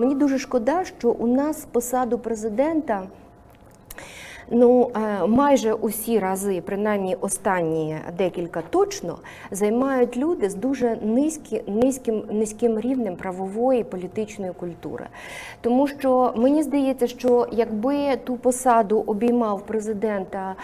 мені дуже шкода, що у нас посаду президента. Ну, е, майже усі рази, принаймні останні декілька точно, займають люди з дуже низькі, низьким, низьким рівнем правової політичної культури. Тому що мені здається, що якби ту посаду обіймав президента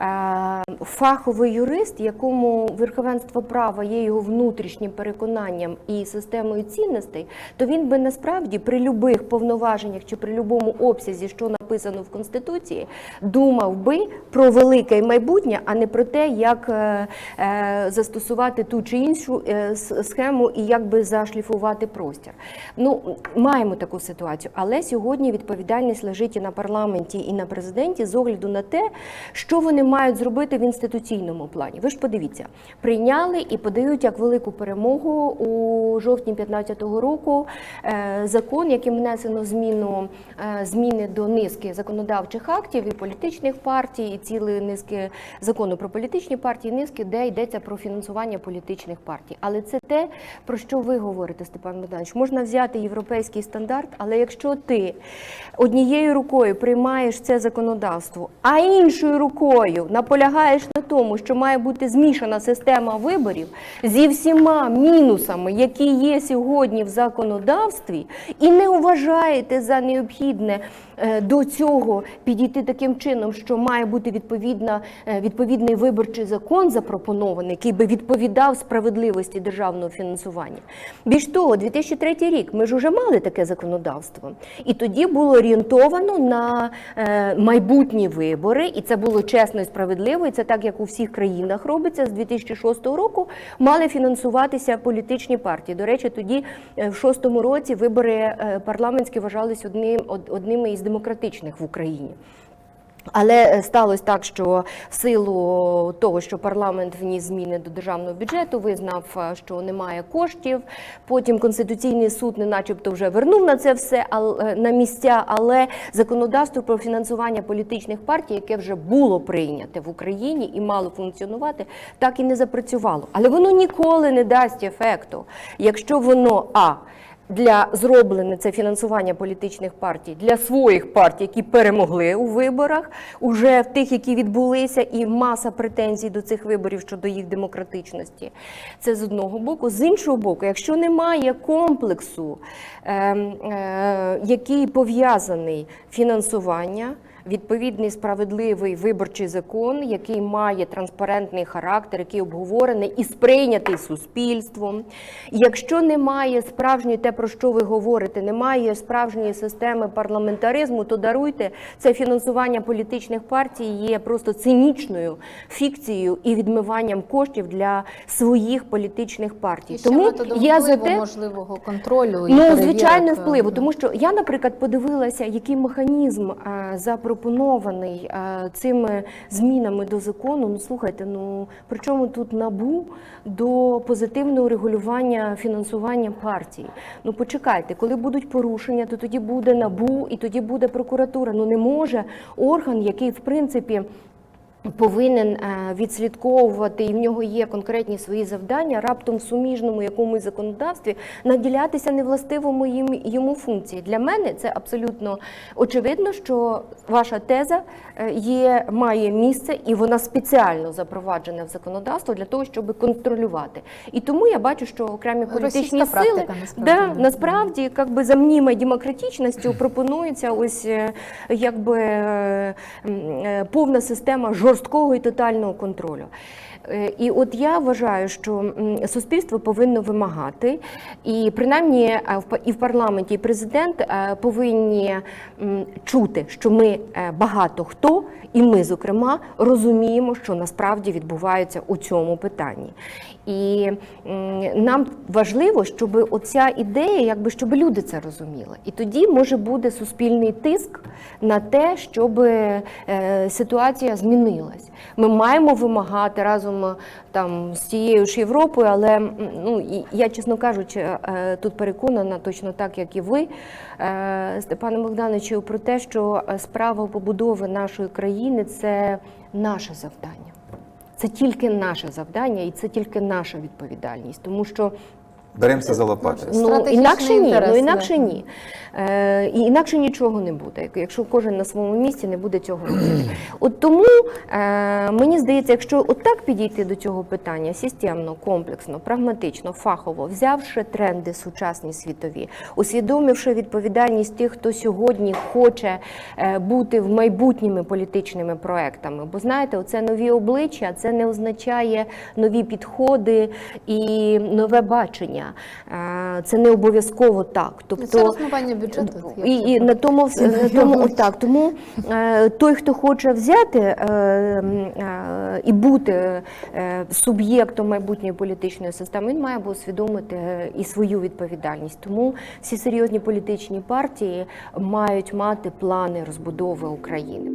е, фаховий юрист, якому верховенство права є його внутрішнім переконанням і системою цінностей, то він би насправді при любих повноваженнях чи при будь-якому обсязі, що написано в Конституції, думав би про велике майбутнє, а не про те, як е, е, застосувати ту чи іншу е, схему і як би зашліфувати простір. Ну, маємо таку ситуацію, але сьогодні відповідальність лежить і на парламенті, і на президенті з огляду на те, що вони мають зробити в інституційному плані. Ви ж подивіться, прийняли і подають як велику перемогу у жовтні 2015 року закон, яким внесено зміну зміни до низки законодавчих актів і політичних партій, і цілої низки закону про політичні партії, низки, де йдеться про фінансування політичних партій. Але це те, про що ви говорите, Степан Богданович. Можна взяти європейський стандарт, але якщо ти однією рукою приймаєш це законодавство, а іншою рукою наполягаєш на тому, що має бути змішана система виборів зі всіма мінусами, які є сьогодні в законодавстві, і не вважаєте за необхідне до цього підійти таким чином, що має бути відповідна, е, відповідний виборчий закон запропонований, який би відповідав справедливості державного фінансування. Більш того, 2003 рік ми ж уже мали таке законодавство, і тоді було орієнтовано на е, майбутні вибори, і це було чесно і справедливо. І це так, як у всіх країнах робиться з 2006 року. Мали фінансуватися політичні партії. До речі, тоді е, в шостому році вибори е, парламентські вважались одним од- одними із демократичних в Україні. Але е, сталося так, що в силу того, що парламент вніс зміни до державного бюджету, визнав, е, що немає коштів. Потім Конституційний суд, не начебто, вже вернув на це все е, на місця, але законодавство про фінансування політичних партій, яке вже було прийняте в Україні і мало функціонувати, так і не запрацювало. Але воно ніколи не дасть ефекту, якщо воно а для зроблене це фінансування політичних партій для своїх партій, які перемогли у виборах, уже в тих, які відбулися, і маса претензій до цих виборів щодо їх демократичності. Це з одного боку. З іншого боку, якщо немає комплексу, е, е, який пов'язаний фінансування. Відповідний справедливий виборчий закон, який має транспарентний характер, який обговорений і сприйнятий суспільством. Якщо немає справжньої те, про що ви говорите, немає справжньої системи парламентаризму, то даруйте це фінансування політичних партій є просто цинічною фікцією і відмиванням коштів для своїх політичних партій. І Тому я за те, можливого контролю і Ну, звичайно, е, впливу, тому що я, наприклад, подивилася, який механізм е, запропонований е, цими змінами до закону. Ну слухайте, ну при чому тут набу до позитивного регулювання фінансування партії? Ну почекайте, коли будуть порушення, то тоді буде набу і тоді буде прокуратура. Ну не може орган, який в принципі. Повинен е, відслідковувати, і в нього є конкретні свої завдання, раптом в суміжному якомусь законодавстві наділятися невластивому їм йому функції. Для мене це абсолютно очевидно, що ваша теза е, є, має місце, і вона спеціально запроваджена в законодавство для того, щоб контролювати. І тому я бачу, що окремі політичні Російська сили практика, насправді. да, насправді, як би за мнімою демократичністю пропонується ось е, якби повна система жорсткого і тотального контролю. Е, І от я вважаю, що суспільство повинно вимагати, і принаймні е, і в парламенті, і президент е, повинні чути, що ми багато хто, і ми, зокрема, розуміємо, що насправді відбувається у цьому питанні. І нам важливо, щоб оця ідея, якби щоб люди це розуміли. І тоді може буде суспільний тиск на те, щоб е, ситуація змінилась. Ми маємо вимагати разом е, там з тією ж Європою, але ну я, чесно кажучи, е, тут переконана точно так, як і ви, Степане Богдановичу, про те, що справа побудови нашої країни це наше завдання. Це тільки наше завдання і це тільки наша відповідальність, тому що Беремося за лопати. Ну інакше ні, інтерес, ну інакше ні. Е, і інакше нічого не буде, якщо кожен на своєму місці не буде цього робити. От тому е, мені здається, якщо отак підійти до цього питання системно, комплексно, прагматично, фахово, взявши тренди сучасні світові, усвідомивши відповідальність тих, хто сьогодні хоче е, бути в майбутніми політичними проектами. Бо знаєте, оце нові обличчя, це не означає нові підходи і нове бачення. Е, Це не обов'язково так. Тобто Це розмивання бюджету. і, і на тому на тому отак. Тому е, той, хто хоче взяти е, е, і бути суб'єктом майбутньої політичної системи, він має усвідомити і свою відповідальність. Тому всі серйозні політичні партії мають мати плани розбудови України.